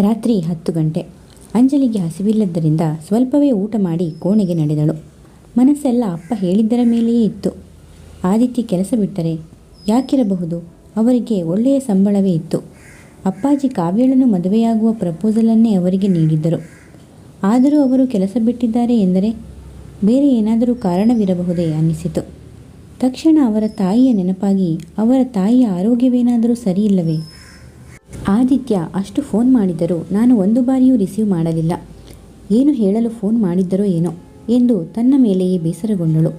ರಾತ್ರಿ ಹತ್ತು ಗಂಟೆ. ಅಂಜಲಿಗೆ ಹಸಿವಿಲ್ಲದ್ದರಿಂದ ಸ್ವಲ್ಪವೇ ಊಟ ಮಾಡಿ ಕೋಣೆಗೆ ನಡೆದಳು. ಮನಸ್ಸೆಲ್ಲ ಅಪ್ಪ ಹೇಳಿದ್ದರ ಮೇಲೆಯೇ ಇತ್ತು. ಆದಿತ್ಯ ಕೆಲಸ ಬಿಟ್ಟರೆ ಯಾಕಿರಬಹುದು? ಅವರಿಗೆ ಒಳ್ಳೆಯ ಸಂಬಳವೇ ಇತ್ತು. ಅಪ್ಪಾಜಿ ಕಾವ್ಯಳನ್ನು ಮದುವೆಯಾಗುವ ಪ್ರಪೋಸಲನ್ನೇ ಅವರಿಗೆ ನೀಡಿದ್ದರು. ಆದರೂ ಅವರು ಕೆಲಸ ಬಿಟ್ಟಿದ್ದಾರೆ ಎಂದರೆ ಬೇರೆ ಏನಾದರೂ ಕಾರಣವಿರಬಹುದೇ ಅನ್ನಿಸಿತು. ತಕ್ಷಣ ಅವರ ತಾಯಿಯ ನೆನಪಾಗಿ ಅವರ ತಾಯಿಯ ಆರೋಗ್ಯವೇನಾದರೂ ಸರಿಯಿಲ್ಲವೇ? ಆದಿತ್ಯ ಅಷ್ಟು ಫೋನ್ ಮಾಡಿದರೂ ನಾನು ಒಂದು ಬಾರಿಯೂ ರಿಸೀವ್ ಮಾಡಲಿಲ್ಲ. ಏನು ಹೇಳಲು ಫೋನ್ ಮಾಡಿದ್ದರೋ ಏನೋ ಎಂದು ತನ್ನ ಮೇಲೆಯೇ ಬೇಸರಗೊಂಡಳು.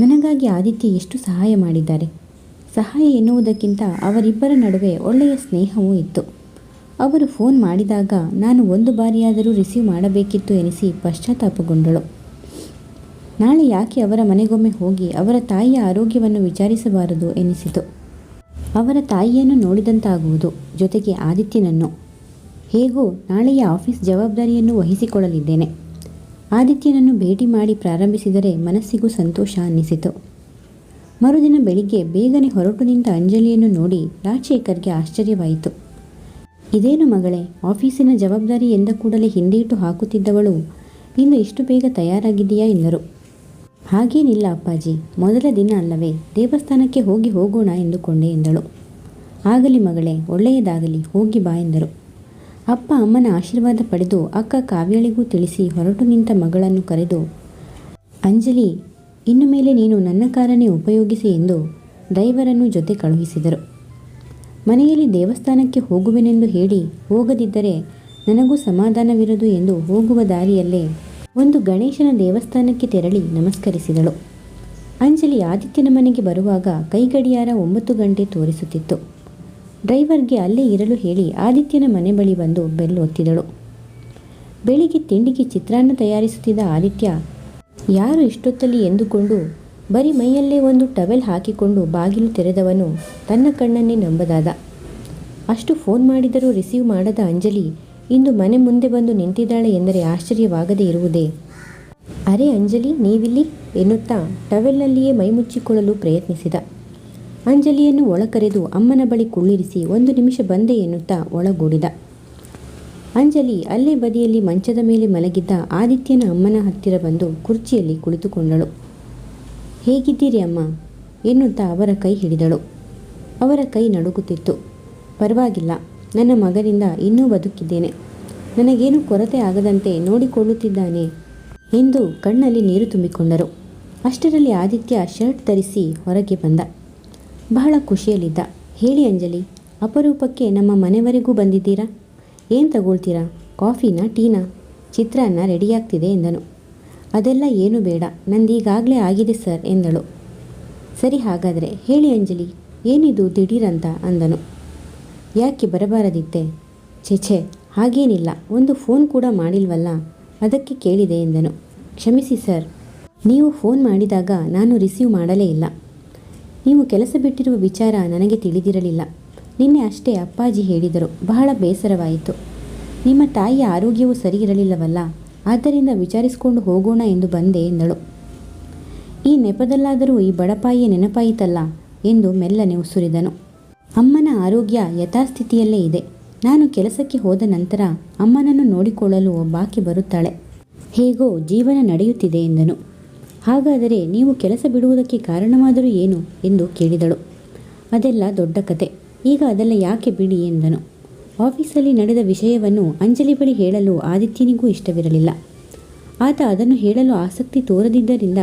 ನನಗಾಗಿ ಆದಿತ್ಯ ಎಷ್ಟು ಸಹಾಯ ಮಾಡಿದ್ದಾರೆ? ಸಹಾಯ ಎನ್ನುವುದಕ್ಕಿಂತ ಅವರಿಬ್ಬರ ನಡುವೆ ಒಳ್ಳೆಯ ಸ್ನೇಹವೂ ಇತ್ತು. ಅವರು ಫೋನ್ ಮಾಡಿದಾಗ ನಾನು ಒಂದು ಬಾರಿಯಾದರೂ ರಿಸೀವ್ ಮಾಡಬೇಕಿತ್ತು ಎನಿಸಿ ಪಶ್ಚಾತ್ತಾಪಗೊಂಡಳು. ನಾಳೆ ಯಾಕೆ ಅವರ ಮನೆಗೊಮ್ಮೆ ಹೋಗಿ ಅವರ ತಾಯಿಯ ಆರೋಗ್ಯವನ್ನು ವಿಚಾರಿಸಬಾರದು ಎನಿಸಿತು. ಅವರ ತಾಯಿಯನ್ನು ನೋಡಿದಂತಾಗುವುದು. ಜೊತೆಗೆ ಆದಿತ್ಯನನ್ನು, ಹೇಗೋ ನಾಳೆಯ ಆಫೀಸ್ ಜವಾಬ್ದಾರಿಯನ್ನು ವಹಿಸಿಕೊಳ್ಳಲಿದ್ದೇನೆ. ಆದಿತ್ಯನನ್ನು ಭೇಟಿ ಮಾಡಿ ಪ್ರಾರಂಭಿಸಿದರೆ ಮನಸ್ಸಿಗೂ ಸಂತೋಷ ಅನ್ನಿಸಿತು. ಮರುದಿನ ಬೆಳಿಗ್ಗೆ ಬೇಗನೆ ಹೊರಟು ನಿಂತ ಅಂಜಲಿಯನ್ನು ನೋಡಿ ರಾಜಶೇಖರ್ಗೆ ಆಶ್ಚರ್ಯವಾಯಿತು. ಇದೇನು ಮಗಳೇ, ಆಫೀಸಿನ ಜವಾಬ್ದಾರಿ ಎಂದ ಕೂಡಲೇ ಹಿಂದೇಟು ಹಾಕುತ್ತಿದ್ದವಳು ಇಂದು ಇಷ್ಟು ಬೇಗ ತಯಾರಾಗಿದೆಯಾ ಎಂದರು. ಹಾಗೇನಿಲ್ಲ ಅಪ್ಪಾಜಿ, ಮೊದಲ ದಿನ ಅಲ್ಲವೇ, ದೇವಸ್ಥಾನಕ್ಕೆ ಹೋಗಿ ಹೋಗೋಣ ಎಂದುಕೊಂಡೆ ಎಂದಳು. ಆಗಲಿ ಮಗಳೇ, ಒಳ್ಳೆಯದಾಗಲಿ, ಹೋಗಿ ಬಾ ಎಂದರು. ಅಪ್ಪ ಅಮ್ಮನ ಆಶೀರ್ವಾದ ಪಡೆದು ಅಕ್ಕ ಕಾವ್ಯಳಿಗೂ ತಿಳಿಸಿ ಹೊರಟು ನಿಂತ ಮಗಳನ್ನು ಕರೆದು, ಅಂಜಲಿ, ಇನ್ನು ಮೇಲೆ ನೀನು ನನ್ನ ಕಾರನ್ನೇ ಉಪಯೋಗಿಸಿ ಎಂದು ಡ್ರೈವರನ್ನು ಜೊತೆ ಕಳುಹಿಸಿದರು. ಮನೆಯಲ್ಲಿ ದೇವಸ್ಥಾನಕ್ಕೆ ಹೋಗುವೆನೆಂದು ಹೇಳಿ ಹೋಗದಿದ್ದರೆ ನನಗೂ ಸಮಾಧಾನವಿರದು ಎಂದು ಹೋಗುವ ದಾರಿಯಲ್ಲೇ ಒಂದು ಗಣೇಶನ ದೇವಸ್ಥಾನಕ್ಕೆ ತೆರಳಿ ನಮಸ್ಕರಿಸಿದಳು. ಅಂಜಲಿ ಆದಿತ್ಯನ ಮನೆಗೆ ಬರುವಾಗ ಕೈಗಡಿಯಾರ ಒಂಬತ್ತು ಗಂಟೆ ತೋರಿಸುತ್ತಿತ್ತು. ಡ್ರೈವರ್ಗೆ ಅಲ್ಲೇ ಇರಲು ಹೇಳಿ ಆದಿತ್ಯನ ಮನೆ ಬಳಿ ಬಂದು ಬೆಲ್ ಒತ್ತಿದಳು. ಬೆಳಿಗ್ಗೆ ತಿಂಡಿಗೆ ಚಿತ್ರಾನ್ನ ತಯಾರಿಸುತ್ತಿದ್ದ ಆದಿತ್ಯ, ಯಾರು ಇಷ್ಟೊತ್ತಲ್ಲಿ ಎಂದುಕೊಂಡು ಬರೀ ಮೈಯಲ್ಲೇ ಒಂದು ಟವೆಲ್ ಹಾಕಿಕೊಂಡು ಬಾಗಿಲು ತೆರೆದವನು ತನ್ನ ಕಣ್ಣನ್ನೇ ನಂಬದಾದ. ಅಷ್ಟು ಫೋನ್ ಮಾಡಿದರೂ ರಿಸೀವ್ ಮಾಡದ ಅಂಜಲಿ ಇಂದು ಮನೆ ಮುಂದೆ ಬಂದು ನಿಂತಿದ್ದಾಳೆ ಎಂದರೆ ಆಶ್ಚರ್ಯವಾಗದೇ ಇರುವುದೇ? ಅರೆ ಅಂಜಲಿ, ನೀವಿಲ್ಲಿ? ಎನ್ನುತ್ತಾ ಟವೆಲ್ನಲ್ಲಿಯೇ ಮೈಮುಚ್ಚಿಕೊಳ್ಳಲು ಪ್ರಯತ್ನಿಸಿದ. ಅಂಜಲಿಯನ್ನು ಒಳಕರೆದು ಅಮ್ಮನ ಬಳಿ ಕುಳ್ಳಿರಿಸಿ ಒಂದು ನಿಮಿಷ ಬಂದೆ ಎನ್ನುತ್ತಾ ಒಳಗೂಡಿದ. ಅಂಜಲಿ ಅಲ್ಲೇ ಬದಿಯಲ್ಲಿ ಮಂಚದ ಮೇಲೆ ಮಲಗಿದ್ದ ಆದಿತ್ಯನ ಅಮ್ಮನ ಹತ್ತಿರ ಬಂದು ಕುರ್ಚಿಯಲ್ಲಿ ಕುಳಿತುಕೊಂಡಳು. ಹೇಗಿದ್ದೀರಿ ಅಮ್ಮ? ಎನ್ನುತ್ತಾ ಅವರ ಕೈ ಹಿಡಿದಳು. ಅವರ ಕೈ ನಡುಗುತ್ತಿತ್ತು. ಪರವಾಗಿಲ್ಲ. ನನ್ನ ಮಗನಿಂದ ಇನ್ನೂ ಬದುಕಿದ್ದೇನೆ. ನನಗೇನು ಕೊರತೆ ಆಗದಂತೆ ನೋಡಿಕೊಳ್ಳುತ್ತಿದ್ದಾನೆ ಎಂದು ಕಣ್ಣಲ್ಲಿ ನೀರು ತುಂಬಿಕೊಂಡರು. ಅಷ್ಟರಲ್ಲಿ ಆದಿತ್ಯ ಶರ್ಟ್ ಧರಿಸಿ ಹೊರಗೆ ಬಂದ. ಬಹಳ ಖುಷಿಯಲ್ಲಿದ್ದ. ಹೇಳಿ ಅಂಜಲಿ, ಅಪರೂಪಕ್ಕೆ ನಮ್ಮ ಮನೆವರೆಗೂ ಬಂದಿದ್ದೀರಾ? ಏನು ತಗೊಳ್ತೀರಾ? ಕಾಫಿನಾ, ಟೀನಾ? ಚಿತ್ರಾನ್ನ ರೆಡಿಯಾಗ್ತಿದೆ ಎಂದನು. ಅದೆಲ್ಲ ಏನು ಬೇಡ, ನಂದೀಗಾಗಲೇ ಆಗಿದೆ ಸರ್ ಎಂದಳು. ಸರಿ ಹಾಗಾದರೆ, ಹೇಳಿ ಅಂಜಲಿ, ಏನಿದು ದಿಢೀರಂತ ಅಂದನು. ಯಾಕೆ ಬರಬಾರದಿತ್ತೆ? ಛೆ ಹಾಗೇನಿಲ್ಲ. ಒಂದು ಫೋನ್ ಕೂಡ ಮಾಡಿಲ್ವಲ್ಲ? ಅದಕ್ಕೆ ಕೇಳಿದೆ ಎಂದನು. ಕ್ಷಮಿಸಿ, ಸರ್. ನೀವು ಫೋನ್ ಮಾಡಿದಾಗ ನಾನು ರಿಸೀವ್ ಮಾಡಲೇ ಇಲ್ಲ. ನೀವು ಕೆಲಸ ಬಿಟ್ಟಿರುವ ವಿಚಾರ ನನಗೆ ತಿಳಿದಿರಲಿಲ್ಲ. ನಿನ್ನೆ ಅಷ್ಟೇ ಅಪ್ಪಾಜಿ ಹೇಳಿದರು. ಬಹಳ ಬೇಸರವಾಯಿತು. ನಿಮ್ಮ ತಾಯಿಯ ಆರೋಗ್ಯವು ಸರಿ ಇರಲಿಲ್ಲವಲ್ಲ ಆದ್ದರಿಂದ ವಿಚಾರಿಸಿಕೊಂಡು ಹೋಗೋಣ ಎಂದು ಬಂದೆ ಎಂದಳು. ಈ ನೆಪದಲ್ಲಾದರೂ ಈ ಬಡಪಾಯಿಯ ನೆನಪಾಯಿತಲ್ಲ? ಎಂದು ಮೆಲ್ಲನೆ ಉಸುರಿದನು. ಅಮ್ಮನ ಆರೋಗ್ಯ ಯಥಾಸ್ಥಿತಿಯಲ್ಲೇ ಇದೆ. ನಾನು ಕೆಲಸಕ್ಕೆ ಹೋದ ನಂತರ ಅಮ್ಮನನ್ನು ನೋಡಿಕೊಳ್ಳಲು ಒಬ್ಬಾಕೆ ಬರುತ್ತಾಳೆ. ಹೇಗೋ ಜೀವನ ನಡೆಯುತ್ತಿದೆ ಎಂದನು. ಹಾಗಾದರೆ ನೀವು ಕೆಲಸ ಬಿಡುವುದಕ್ಕೆ ಕಾರಣವಾದರೂ ಏನು ಎಂದು ಕೇಳಿದಳು. ಅದೆಲ್ಲ ದೊಡ್ಡ ಕತೆ. ಈಗ ಅದೆಲ್ಲ ಯಾಕೆ ಬಿಡಿ ಎಂದನು. ಆಫೀಸಲ್ಲಿ ನಡೆದ ವಿಷಯವನ್ನು ಅಂಜಲಿ ಬಳಿ ಹೇಳಲು ಆದಿತ್ಯನಿಗೂ ಇಷ್ಟವಿರಲಿಲ್ಲ. ಆತ ಅದನ್ನು ಹೇಳಲು ಆಸಕ್ತಿ ತೋರದಿದ್ದರಿಂದ,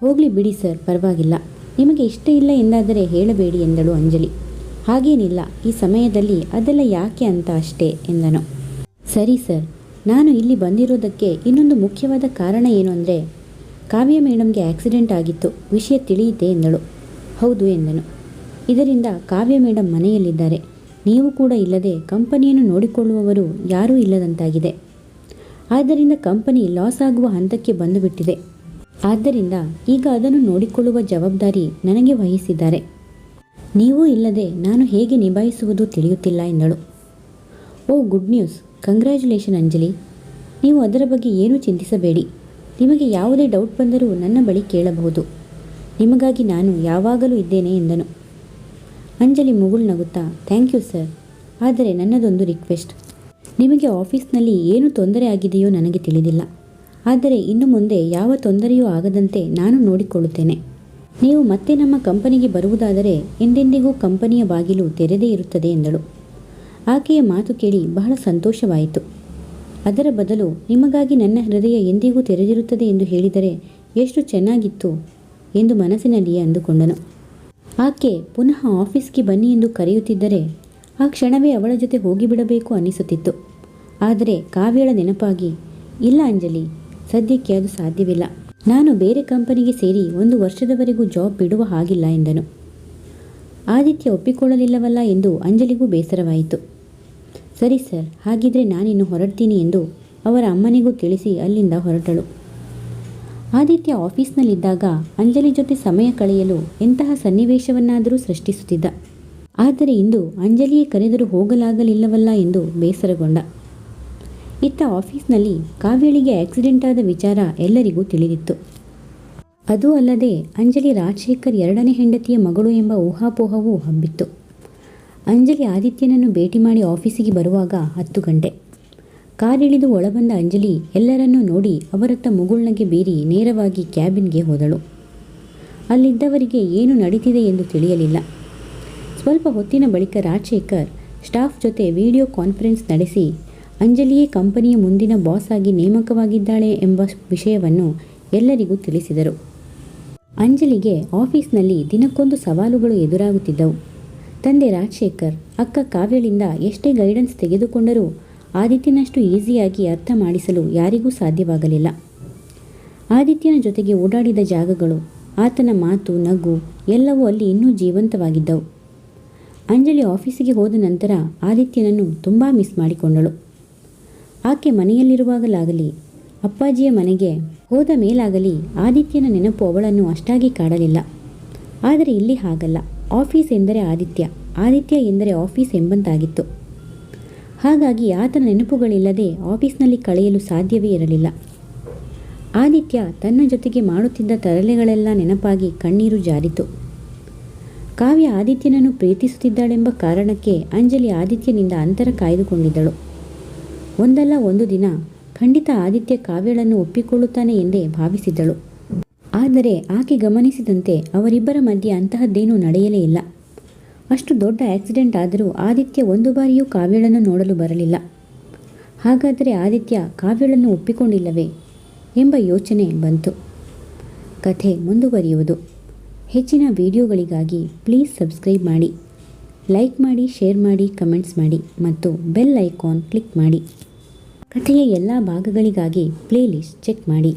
ಹೋಗಲಿ ಬಿಡಿ ಸರ್, ಪರವಾಗಿಲ್ಲ. ನಿಮಗೆ ಇಷ್ಟ ಇಲ್ಲ ಎಂದಾದರೆ ಹೇಳಬೇಡಿ ಎಂದಳು ಅಂಜಲಿ. ಹಾಗೇನಿಲ್ಲ, ಈ ಸಮಯದಲ್ಲಿ ಅದೆಲ್ಲ ಯಾಕೆ ಅಂತ ಅಷ್ಟೇ ಎಂದನು. ಸರಿ ಸರ್, ನಾನು ಇಲ್ಲಿ ಬಂದಿರೋದಕ್ಕೆ ಇನ್ನೊಂದು ಮುಖ್ಯವಾದ ಕಾರಣ ಏನು ಅಂದರೆ, ಕಾವ್ಯ ಮೇಡಮ್ಗೆ ಆಕ್ಸಿಡೆಂಟ್ ಆಗಿತ್ತು, ವಿಷಯ ತಿಳಿಯಿತೆ ಎಂದಳು. ಹೌದು ಎಂದನು. ಇದರಿಂದ ಕಾವ್ಯ ಮೇಡಮ್ ಮನೆಯಲ್ಲಿದ್ದಾರೆ. ನೀವು ಕೂಡ ಇಲ್ಲದೆ ಕಂಪನಿಯನ್ನು ನೋಡಿಕೊಳ್ಳುವವರು ಯಾರೂ ಇಲ್ಲದಂತಾಗಿದೆ. ಆದ್ದರಿಂದ ಕಂಪನಿ ಲಾಸ್ ಆಗುವ ಹಂತಕ್ಕೆ ಬಂದುಬಿಟ್ಟಿದೆ. ಆದ್ದರಿಂದ ಈಗ ಅದನ್ನು ನೋಡಿಕೊಳ್ಳುವ ಜವಾಬ್ದಾರಿ ನನಗೆ ವಹಿಸಿದ್ದಾರೆ. ನೀವೂ ಇಲ್ಲದೆ ನಾನು ಹೇಗೆ ನಿಭಾಯಿಸುವುದು ತಿಳಿಯುತ್ತಿಲ್ಲ ಎಂದಳು. Oh, good news. Congratulation Anjali. ನೀವು ಅದರ ಬಗ್ಗೆ ಏನೂ ಚಿಂತಿಸಬೇಡಿ. ನಿಮಗೆ ಯಾವುದೇ ಡೌಟ್ ಬಂದರೂ ನನ್ನ ಬಳಿ ಕೇಳಬಹುದು. ನಿಮಗಾಗಿ ನಾನು ಯಾವಾಗಲೂ ಇದ್ದೇನೆ ಎಂದನು. ಅಂಜಲಿ ಮುಗುಳು ನಗುತ್ತಾ, ಥ್ಯಾಂಕ್ ಯು ಸರ್. ಆದರೆ ನನ್ನದೊಂದು ರಿಕ್ವೆಸ್ಟ್. ನಿಮಗೆ ಆಫೀಸ್ನಲ್ಲಿ ಏನು ತೊಂದರೆ ಆಗಿದೆಯೋ ನನಗೆ ತಿಳಿದಿಲ್ಲ. ಆದರೆ ಇನ್ನು ಮುಂದೆ ಯಾವ ತೊಂದರೆಯೂ ಆಗದಂತೆ ನಾನು ನೋಡಿಕೊಳ್ಳುತ್ತೇನೆ. ನೀವು ಮತ್ತೆ ನಮ್ಮ ಕಂಪನಿಗೆ ಬರುವುದಾದರೆ ಎಂದೆಂದಿಗೂ ಕಂಪನಿಯ ಬಾಗಿಲು ತೆರೆದೇ ಇರುತ್ತದೆ ಎಂದಳು. ಆಕೆಯ ಮಾತು ಕೇಳಿ ಬಹಳ ಸಂತೋಷವಾಯಿತು. ಅದರ ಬದಲು ನಿಮಗಾಗಿ ನನ್ನ ಹೃದಯ ಎಂದಿಗೂ ತೆರೆದಿರುತ್ತದೆ ಎಂದು ಹೇಳಿದರೆ ಎಷ್ಟು ಚೆನ್ನಾಗಿತ್ತು ಎಂದು ಮನಸ್ಸಿನಲ್ಲಿಯೇ ಅಂದುಕೊಂಡನು. ಆಕೆ ಪುನಃ ಆಫೀಸ್ಗೆ ಬನ್ನಿ ಎಂದು ಕರೆಯುತ್ತಿದ್ದರೆ ಆ ಕ್ಷಣವೇ ಅವಳ ಜೊತೆ ಹೋಗಿಬಿಡಬೇಕು ಅನ್ನಿಸುತ್ತಿತ್ತು. ಆದರೆ ಕಾವ್ಯಳ ನೆನಪಾಗಿ, ಇಲ್ಲ ಅಂಜಲಿ, ಸದ್ಯಕ್ಕೆ ಅದು ಸಾಧ್ಯವಿಲ್ಲ. ನಾನು ಬೇರೆ ಕಂಪನಿಗೆ ಸೇರಿ ಒಂದು ವರ್ಷದವರೆಗೂ ಜಾಬ್ ಬಿಡುವ ಹಾಗಿಲ್ಲ ಎಂದನು. ಆದಿತ್ಯ ಒಪ್ಪಿಕೊಳ್ಳಲಿಲ್ಲವಲ್ಲ ಎಂದು ಅಂಜಲಿಗೂ ಬೇಸರವಾಯಿತು. ಸರಿ ಸರ್, ಹಾಗಿದ್ರೆ ನಾನಿನ್ನು ಹೊರಡ್ತೀನಿ ಎಂದು ಅವರ ಅಮ್ಮನಿಗೂ ತಿಳಿಸಿ ಅಲ್ಲಿಂದ ಹೊರಟಳು. ಆದಿತ್ಯ ಆಫೀಸ್ನಲ್ಲಿದ್ದಾಗ ಅಂಜಲಿ ಜೊತೆ ಸಮಯ ಕಳೆಯಲು ಎಂತಹ ಸನ್ನಿವೇಶವನ್ನಾದರೂ ಸೃಷ್ಟಿಸುತ್ತಿದ್ದ. ಆದರೆ ಇಂದು ಅಂಜಲಿಯೇ ಕರೆದರೂ ಹೋಗಲಾಗಲಿಲ್ಲವಲ್ಲ ಎಂದು ಬೇಸರಗೊಂಡ. ಇತ್ತ ಆಫೀಸ್ನಲ್ಲಿ ಕಾವ್ಯಳಿಗೆ ಆಕ್ಸಿಡೆಂಟ್ ಆದ ವಿಚಾರ ಎಲ್ಲರಿಗೂ ತಿಳಿದಿತ್ತು. ಅದೂ ಅಲ್ಲದೆ ಅಂಜಲಿ ರಾಜಶೇಖರ್ ಎರಡನೇ ಹೆಂಡತಿಯ ಮಗಳು ಎಂಬ ಊಹಾಪೋಹವೂ ಹಬ್ಬಿತ್ತು. ಅಂಜಲಿ ಆದಿತ್ಯನನ್ನು ಭೇಟಿ ಮಾಡಿ ಆಫೀಸಿಗೆ ಬರುವಾಗ ಹತ್ತು ಗಂಟೆ. ಕಾರಿಳಿದು ಒಳಬಂದ ಅಂಜಲಿ ಎಲ್ಲರನ್ನೂ ನೋಡಿ ಅವರತ್ತ ಮುಗುಳ್ನಗೆ ಬೀರಿ ನೇರವಾಗಿ ಕ್ಯಾಬಿನ್ಗೆ ಹೋದಳು. ಅಲ್ಲಿದ್ದವರಿಗೆ ಏನು ನಡೀತಿದೆ ಎಂದು ತಿಳಿಯಲಿಲ್ಲ. ಸ್ವಲ್ಪ ಹೊತ್ತಿನ ಬಳಿಕ ರಾಜಶೇಖರ್ ಸ್ಟಾಫ್ ಜೊತೆ ವಿಡಿಯೋ ಕಾನ್ಫರೆನ್ಸ್ ನಡೆಸಿ ಅಂಜಲಿಯೇ ಕಂಪನಿಯ ಮುಂದಿನ ಬಾಸ್ ಆಗಿ ನೇಮಕವಾಗಿದ್ದಾಳೆ ಎಂಬ ವಿಷಯವನ್ನು ಎಲ್ಲರಿಗೂ ತಿಳಿಸಿದರು. ಅಂಜಲಿಗೆ ಆಫೀಸ್ನಲ್ಲಿ ದಿನಕ್ಕೊಂದು ಸವಾಲುಗಳು ಎದುರಾಗುತ್ತಿದ್ದವು. ತಂದೆ ರಾಜಶೇಖರ್, ಅಕ್ಕ ಕಾವ್ಯಳಿಂದ ಎಷ್ಟೇ ಗೈಡೆನ್ಸ್ ತೆಗೆದುಕೊಂಡರೂ ಆದಿತ್ಯನಷ್ಟು ಈಸಿಯಾಗಿ ಅರ್ಥ ಮಾಡಿಸಲು ಯಾರಿಗೂ ಸಾಧ್ಯವಾಗಲಿಲ್ಲ. ಆದಿತ್ಯನ ಜೊತೆಗೆ ಓಡಾಡಿದ ಜಾಗಗಳು, ಆತನ ಮಾತು, ನಗು ಎಲ್ಲವೂ ಅಲ್ಲಿ ಇನ್ನೂ ಜೀವಂತವಾಗಿದ್ದವು. ಅಂಜಲಿ ಆಫೀಸಿಗೆ ಹೋದ ನಂತರ ಆದಿತ್ಯನನ್ನು ತುಂಬ ಮಿಸ್ ಮಾಡಿಕೊಂಡಳು. ಆಕೆ ಮನೆಯಲ್ಲಿರುವಾಗಲಾಗಲಿ, ಅಪ್ಪಾಜಿಯ ಮನೆಗೆ ಹೋದ ಮೇಲಾಗಲಿ ಆದಿತ್ಯನ ನೆನಪು ಅವಳನ್ನು ಅಷ್ಟಾಗಿ ಕಾಡಲಿಲ್ಲ. ಆದರೆ ಇಲ್ಲಿ ಹಾಗಲ್ಲ. ಆಫೀಸ್ ಎಂದರೆ ಆದಿತ್ಯ ಆದಿತ್ಯ ಎಂದರೆ ಆಫೀಸ್ ಎಂಬಂತಾಗಿತ್ತು. ಹಾಗಾಗಿ ಆತನ ನೆನಪುಗಳಿಲ್ಲದೆ ಆಫೀಸ್ನಲ್ಲಿ ಕಳೆಯಲು ಸಾಧ್ಯವೇ ಇರಲಿಲ್ಲ. ಆದಿತ್ಯ ತನ್ನ ಜೊತೆಗೆ ಮಾಡುತ್ತಿದ್ದ ತರಲೆಗಳೆಲ್ಲ ನೆನಪಾಗಿ ಕಣ್ಣೀರು ಜಾರಿತು. ಕಾವ್ಯ ಆದಿತ್ಯನನ್ನು ಪ್ರೀತಿಸುತ್ತಿದ್ದಾಳೆಂಬ ಕಾರಣಕ್ಕೆ ಅಂಜಲಿ ಆದಿತ್ಯನಿಂದ ಅಂತರ ಕಾಯ್ದುಕೊಂಡಿದ್ದಳು. ಒಂದಲ್ಲ ಒಂದು ದಿನ ಖಂಡಿತ ಆದಿತ್ಯ ಕಾವ್ಯಳನ್ನು ಒಪ್ಪಿಕೊಳ್ಳುತ್ತಾನೆ ಎಂದೇ ಭಾವಿಸಿದ್ದಳು. ಆದರೆ ಆಕೆ ಗಮನಿಸಿದಂತೆ ಅವರಿಬ್ಬರ ಮಧ್ಯೆ ಅಂತಹದ್ದೇನೂ ನಡೆಯಲೇ ಇಲ್ಲ. ಅಷ್ಟು ದೊಡ್ಡ ಆಕ್ಸಿಡೆಂಟ್ ಆದರೂ ಆದಿತ್ಯ ಒಂದು ಬಾರಿಯೂ ಕಾವ್ಯಳನ್ನು ನೋಡಲು ಬರಲಿಲ್ಲ. ಹಾಗಾದರೆ ಆದಿತ್ಯ ಕಾವ್ಯಳನ್ನು ಒಪ್ಪಿಕೊಂಡಿಲ್ಲವೇ ಎಂಬ ಯೋಚನೆ ಬಂತು. ಕಥೆ ಮುಂದುವರಿಯುವುದು. ಹೆಚ್ಚಿನ ವಿಡಿಯೋಗಳಿಗಾಗಿ ಪ್ಲೀಸ್ ಸಬ್ಸ್ಕ್ರೈಬ್ ಮಾಡಿ. ಲೈಕ್ ಮಾಡಿ, ಶೇರ್ ಮಾಡಿ, ಕಮೆಂಟ್ಸ್ ಮಾಡಿ ಮತ್ತು ಬೆಲ್ ಐಕಾನ್ ಕ್ಲಿಕ್ ಮಾಡಿ. ಕಥೆಯ ಎಲ್ಲ ಭಾಗಗಳಿಗಾಗಿ ಪ್ಲೇಲಿಸ್ಟ್ ಚೆಕ್ ಮಾಡಿ.